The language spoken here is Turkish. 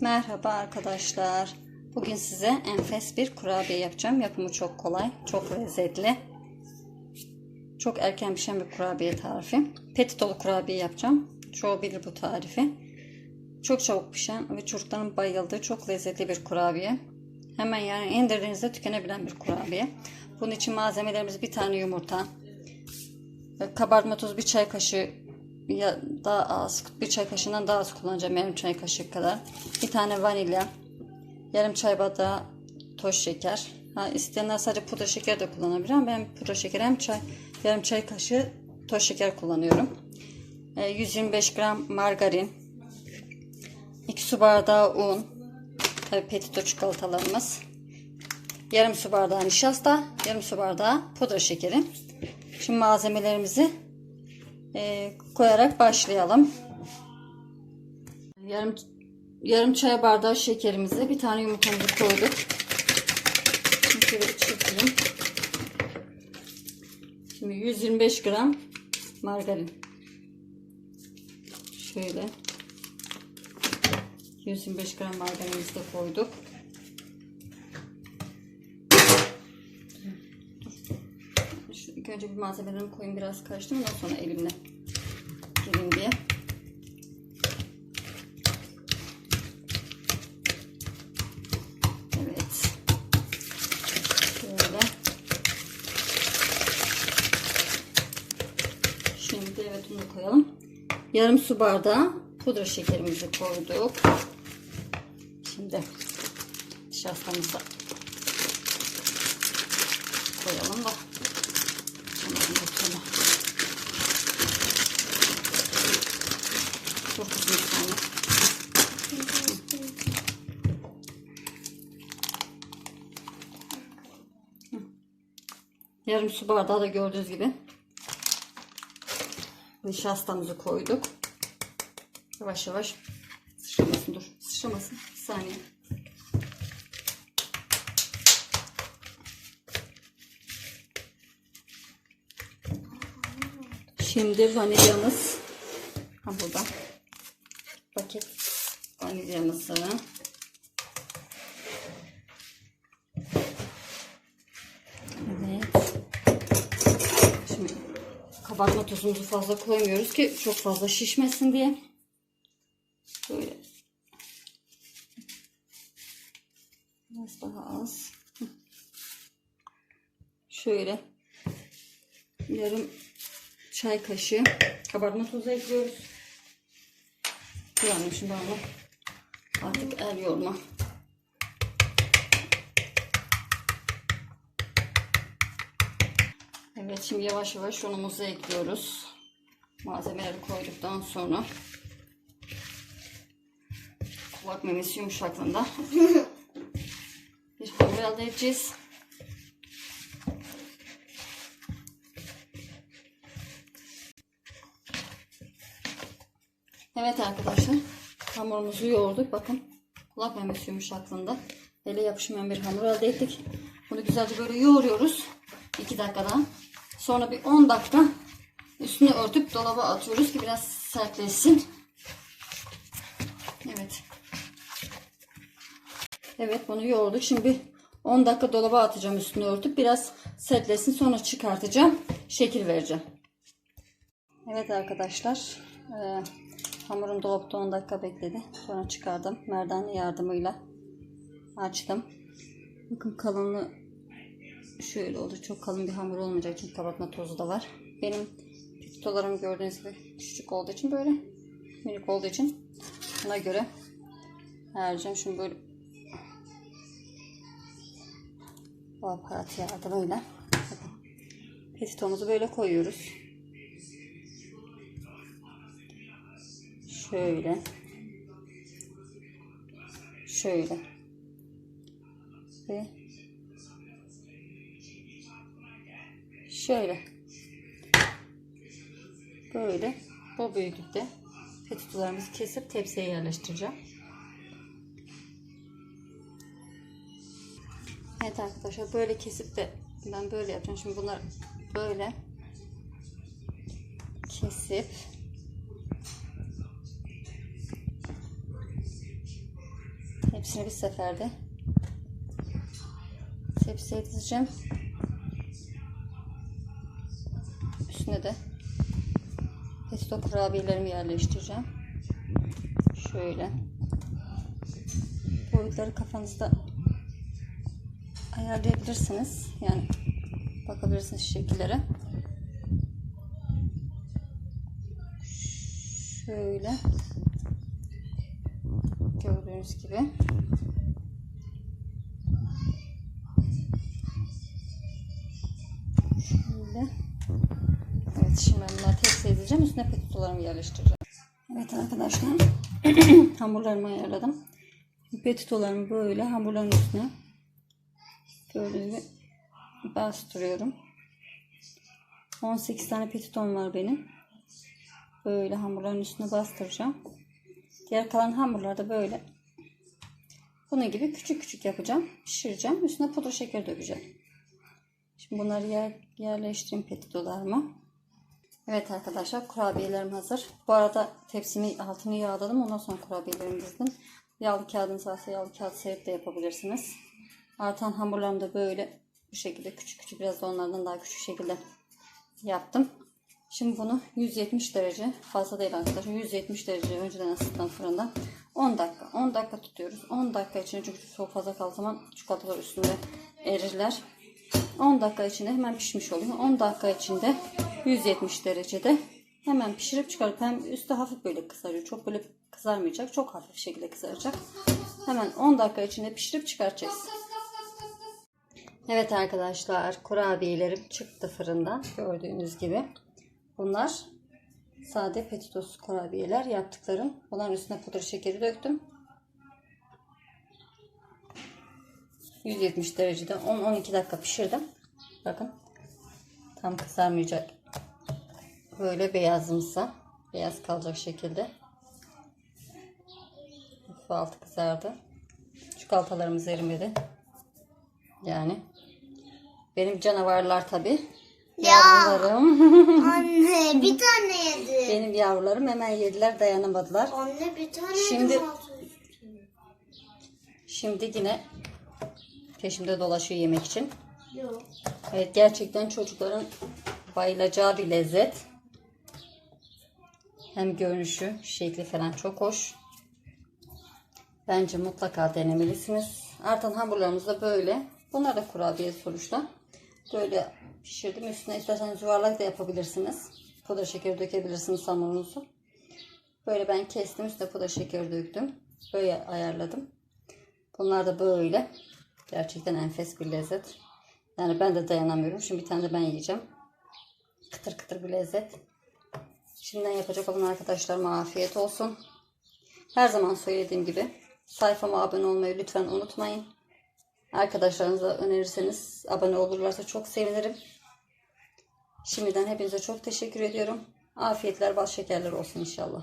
Merhaba arkadaşlar. Bugün size enfes bir kurabiye yapacağım. Yapımı çok kolay, çok lezzetli. Çok erken pişen bir kurabiye tarifi. Petitolu kurabiye yapacağım. Çoğu bilir bu tarifi. Çok çabuk pişen ve çocukların bayıldığı çok lezzetli bir kurabiye. Hemen yani indirdiğinizde tükenebilen bir kurabiye. Bunun için malzemelerimiz bir tane yumurta, kabartma tozu bir çay kaşığı ya daha az bir çay kaşığından daha az kullanacağım yarım çay kaşığı kadar. Bir tane vanilya yarım çay bardağı toz şeker. Ha, isteyenler sadece pudra şeker de kullanabilir ama ben pudra şeker hem çay yarım çay kaşığı toz şeker kullanıyorum. E, 125 gram margarin 2 su bardağı un tabi petito çikolatalarımız yarım su bardağı nişasta yarım su bardağı pudra şekeri. Şimdi malzemelerimizi e, koyarak başlayalım. Yarım yarım çay bardağı şekerimizi bir tane yumurtamızı koyduk. Şöyle çırpayım. Şimdi 125 gram margarin. Şöyle 125 gram margarinimizi de koyduk. İlk önce bir malzemelerimi koyayım biraz karıştırayım ondan sonra elimle gireyim diye. Şimdi evet bunu koyalım. Yarım su bardağı pudra şekerimizi koyduk. Şimdi nişastamızı Yarım su bardağı da gördüğünüz gibi nişastamızı koyduk. Yavaş yavaş sıçramasın dur. Sıçramasın. Bir saniye. Şimdi vanilyamız ha burada paket vanilyamızı evet şimdi kabartma tozumuzu fazla koymuyoruz ki çok fazla şişmesin diye. Böyle. Biraz daha az. Şöyle. Yarım çay kaşığı kabartma tozu ekliyoruz. Şimdi onu artık el yorma. Evet şimdi yavaş yavaş unumuzu ekliyoruz. Malzemeleri koyduktan sonra kulak memesi yumuşaklığında bir hamur elde edeceğiz. Evet arkadaşlar hamurumuzu yoğurduk. Bakın kulak memesi yumuşaklığında. Ele yapışmayan bir hamur elde ettik. Bunu güzelce böyle yoğuruyoruz. 2 dakikada. Sonra bir 10 dakika üstüne örtüp dolaba atıyoruz ki biraz sertleşsin. Evet. Evet bunu yoğurduk. Şimdi 10 dakika dolaba atacağım üstüne örtüp biraz sertleşsin. Sonra çıkartacağım. Şekil vereceğim. Evet arkadaşlar. Ee, Hamurum dolapta 10 dakika bekledi. Sonra çıkardım. Merdane yardımıyla açtım. Bakın kalınlığı şöyle oldu. Çok kalın bir hamur olmayacak çünkü kabartma tozu da var. Benim pititolarım gördüğünüz gibi küçük olduğu için böyle minik olduğu için buna göre ayarlayacağım. Şimdi böyle bu aparat yardımıyla petitomuzu böyle koyuyoruz. Şöyle. Şöyle. Ve şöyle. Böyle bu büyüklükte petitolarımızı kesip tepsiye yerleştireceğim. Evet arkadaşlar böyle kesip de ben böyle yapacağım. Şimdi bunlar böyle kesip hepsini bir seferde tepsiye dizeceğim. Üstüne de pesto kurabiyelerimi yerleştireceğim. Şöyle. Boyutları kafanızda ayarlayabilirsiniz. Yani bakabilirsiniz şekillere. Şöyle. Gördüğünüz gibi. Şöyle. Evet bunları tepsi edeceğim. Üstüne petitolarımı yerleştireceğim. Evet arkadaşlar. hamurlarımı ayarladım. Petitolarımı böyle hamurların üstüne böyle bir bastırıyorum. 18 tane petiton var benim. Böyle hamurların üstüne bastıracağım. Diğer kalan hamurlarda böyle bunun gibi küçük küçük yapacağım. Pişireceğim. Üstüne pudra şeker dökeceğim. Şimdi bunları yer, yerleştireyim petitolarımı. Evet arkadaşlar kurabiyelerim hazır. Bu arada tepsimi altını yağladım. Ondan sonra kurabiyelerimi dizdim. Yağlı kağıdınız varsa yağlı kağıt serip de yapabilirsiniz. Artan hamurlarımı da böyle bu şekilde küçük küçük biraz da onlardan daha küçük şekilde yaptım. Şimdi bunu 170 derece fazla değil arkadaşlar 170 derece önceden ısıttım fırında 10 dakika 10 dakika tutuyoruz 10 dakika içinde çünkü soğuk fazla kaldığı zaman çikolatalar üstünde erirler 10 dakika içinde hemen pişmiş oluyor 10 dakika içinde 170 derecede hemen pişirip çıkarıp hem üstü hafif böyle kızarıyor çok böyle kızarmayacak çok hafif şekilde kızaracak hemen 10 dakika içinde pişirip çıkaracağız Evet arkadaşlar kurabiyelerim çıktı fırından gördüğünüz gibi. Bunlar sade petitos kurabiyeler yaptıklarım. Bunların üstüne pudra şekeri döktüm. 170 derecede 10-12 dakika pişirdim. Bakın tam kızarmayacak. Böyle beyazımsa beyaz kalacak şekilde. Hafif altı kızardı. Çikolatalarımız erimedi. Yani benim canavarlar tabi. Ya. Yavrularım. Anne bir tane yedi. Benim yavrularım hemen yediler dayanamadılar. Anne bir tane Şimdi- yedi. Şimdi yine peşimde dolaşıyor yemek için. Yok. Evet gerçekten çocukların bayılacağı bir lezzet. Hem görünüşü, şekli falan çok hoş. Bence mutlaka denemelisiniz. Artan hamurlarımız da böyle. Bunlar da kurabiye sonuçta. Böyle pişirdim. Üstüne isterseniz yuvarlak da yapabilirsiniz. Pudra şekeri dökebilirsiniz hamurunuzu. Böyle ben kestim. Üstüne pudra şekeri döktüm. Böyle ayarladım. Bunlar da böyle. Gerçekten enfes bir lezzet. Yani ben de dayanamıyorum. Şimdi bir tane de ben yiyeceğim. Kıtır kıtır bir lezzet. Şimdiden yapacak olan arkadaşlarıma afiyet olsun. Her zaman söylediğim gibi sayfama abone olmayı lütfen unutmayın. Arkadaşlarınıza önerirseniz abone olurlarsa çok sevinirim. Şimdiden hepinize çok teşekkür ediyorum. Afiyetler, bal şekerler olsun inşallah.